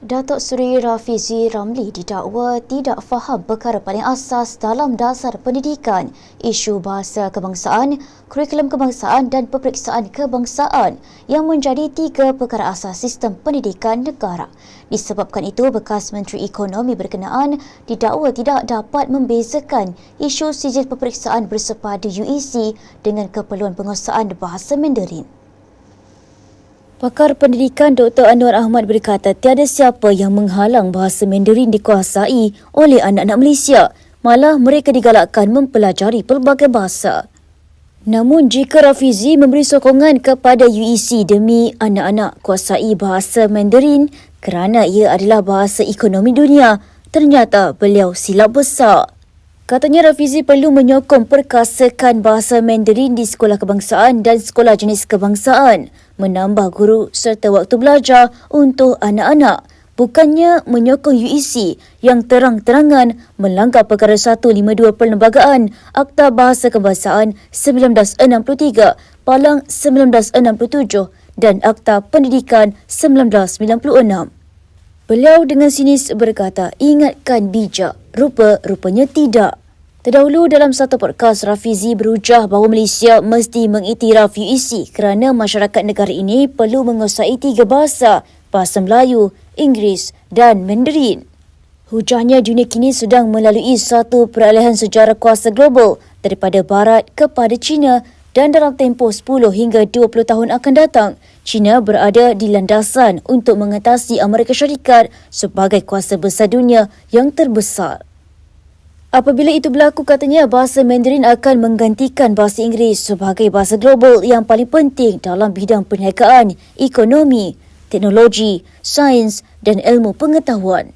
Datuk Seri Rafizi Ramli didakwa tidak faham perkara paling asas dalam dasar pendidikan, isu bahasa kebangsaan, kurikulum kebangsaan dan peperiksaan kebangsaan yang menjadi tiga perkara asas sistem pendidikan negara. Disebabkan itu, bekas Menteri Ekonomi berkenaan didakwa tidak dapat membezakan isu sijil peperiksaan bersepada UEC dengan keperluan penguasaan bahasa Mandarin. Pakar Pendidikan Dr. Anwar Ahmad berkata tiada siapa yang menghalang bahasa Mandarin dikuasai oleh anak-anak Malaysia. Malah mereka digalakkan mempelajari pelbagai bahasa. Namun jika Rafizi memberi sokongan kepada UEC demi anak-anak kuasai bahasa Mandarin kerana ia adalah bahasa ekonomi dunia, ternyata beliau silap besar. Katanya Rafizi perlu menyokong perkasakan bahasa Mandarin di sekolah kebangsaan dan sekolah jenis kebangsaan, menambah guru serta waktu belajar untuk anak-anak. Bukannya menyokong UEC yang terang-terangan melanggar perkara 152 Perlembagaan Akta Bahasa Kebangsaan 1963, Palang 1967 dan Akta Pendidikan 1996. Beliau dengan sinis berkata, ingatkan bijak, rupa-rupanya tidak. Terdahulu dalam satu podcast, Rafizi berujah bahawa Malaysia mesti mengiktiraf UEC kerana masyarakat negara ini perlu menguasai tiga bahasa, bahasa Melayu, Inggeris dan Mandarin. Hujahnya dunia kini sedang melalui satu peralihan sejarah kuasa global daripada Barat kepada China dan dalam tempoh 10 hingga 20 tahun akan datang, China berada di landasan untuk mengatasi Amerika Syarikat sebagai kuasa besar dunia yang terbesar. Apabila itu berlaku, katanya bahasa Mandarin akan menggantikan bahasa Inggeris sebagai bahasa global yang paling penting dalam bidang perniagaan, ekonomi, teknologi, sains dan ilmu pengetahuan.